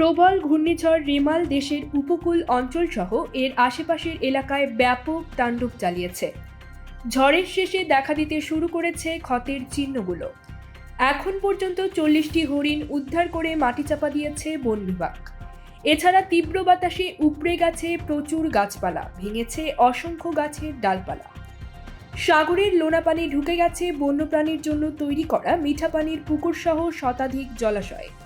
প্রবল ঘূর্ণিঝড় রেমাল দেশের উপকূল অঞ্চলসহ এর আশেপাশের এলাকায় ব্যাপক তাণ্ডব চালিয়েছে। ঝড়ের শেষে দেখা দিতে শুরু করেছে ক্ষতের চিহ্নগুলো। এখন পর্যন্ত চল্লিশটি হরিণ উদ্ধার করে মাটি চাপা দিয়েছে বন বিভাগ। এছাড়া তীব্র বাতাসে উপড়ে গেছে প্রচুর গাছপালা, ভেঙেছে অসংখ্য গাছের ডালপালা। সাগরের লোনা পানি ঢুকে গেছে বন্যপ্রাণীর জন্য তৈরি করা মিঠা পানির পুকুরসহ শতাধিক জলাশয়ে।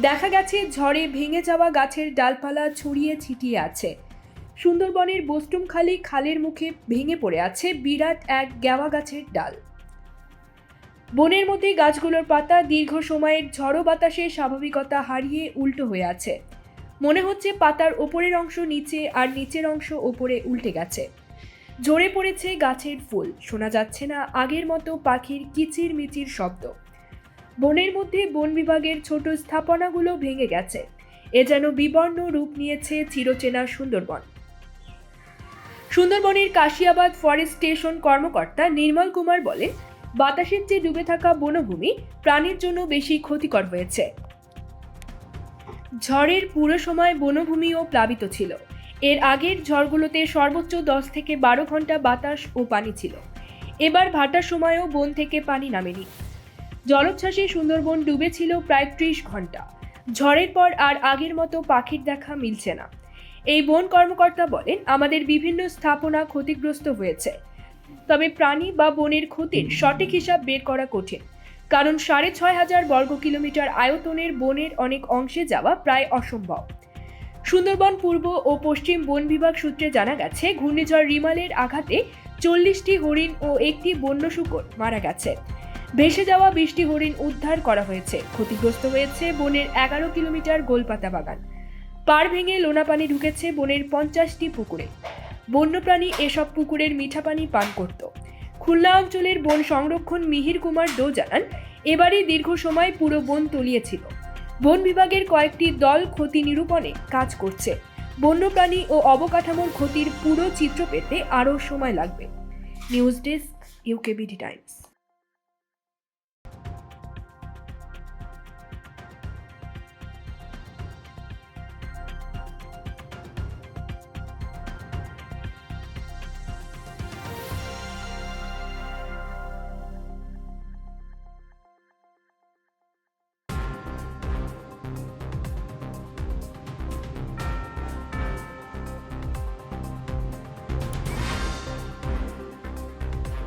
দেখা গেছে ঝড়ে ভেঙে যাওয়া গাছের ডালপালা ছড়িয়ে ছিটিয়ে আছে। সুন্দরবনের বস্টুমখালি খালের মুখে ভেঙে পড়ে আছে বিরাট এক গেওয়া গাছের ডাল। বনের মধ্যে গাছগুলোর পাতা দীর্ঘ সময়ের ঝড়ো বাতাসে স্বাভাবিকতা হারিয়ে উল্টো হয়ে আছে। মনে হচ্ছে পাতার ওপরের অংশ নিচে আর নিচের অংশ ওপরে উল্টে গেছে। ঝরে পড়েছে গাছের ফুল। শোনা যাচ্ছে না আগের মতো পাখির কিচির মিচির শব্দ। বনের মধ্যে বন বিভাগের ছোট স্থাপনাগুলো ভেঙে গেছে। এ যেন বিবর্ণ রূপ নিয়েছে চিরচেনা সুন্দরবন। সুন্দরবনের কাশিয়াবাদ ফরেস্ট স্টেশন কর্মকর্তা নির্মল কুমার বলে, বাতাসের চেয়ে ডুবে থাকা বনভূমি প্রাণীর জন্য বেশি ক্ষতিকর হয়েছে। ঝড়ের পুরো সময় বনভূমিও প্লাবিত ছিল। এর আগের ঝড়গুলোতে সর্বোচ্চ দশ থেকে বারো ঘণ্টা বাতাস ও পানি ছিল। এবার ভাটার সময়ও বন থেকে পানি নামেনি। জলোচ্ছ্বাসে সুন্দরবন ডুবেছিল প্রায় ত্রিশ ঘণ্টা। ঝড়ের পর আর আগের মতো পাখির দেখা মিলছে না। এই বন কর্মকর্তা বলেন, আমাদের বিভিন্ন স্থাপনা ক্ষতিগ্রস্ত হয়েছে। তবে প্রাণী বা বনের ক্ষতির সঠিক হিসাব বের করা কঠিন। কারণ সাড়ে ছয় হাজার বর্গ কিলোমিটার আয়তনের বনের অনেক অংশে যাওয়া প্রায় অসম্ভব। সুন্দরবন পূর্ব ও পশ্চিম বন বিভাগ সূত্রে জানা গেছে, ঘূর্ণিঝড় রিমালের আঘাতে চল্লিশটি হরিণ ও একটি বন্য শুকর মারা গেছে। ভেসে যাওয়া বৃষ্টি হরিণ উদ্ধার করা হয়েছে। ক্ষতিগ্রস্ত হয়েছে বনের এগারো কিলোমিটার গোলপাতা বাগান। পাড় ভেঙে লোনা পানি ঢুকেছে বনের পঞ্চাশটি পুকুরে। বন্যপ্রাণী এসব পুকুরের মিঠা পানি পান করত। খুলনা অঞ্চলের বন সংরক্ষণ মিহির কুমার দো জানান, এবারই দীর্ঘ সময় পুরো বন তলিয়েছিল। বন বিভাগের কয়েকটি দল ক্ষতি নিরূপণে কাজ করছে। বন্যপ্রাণী ও অবকাঠামোর ক্ষতির পুরো চিত্র পেতে আরও সময় লাগবে। News desk UKBD Times.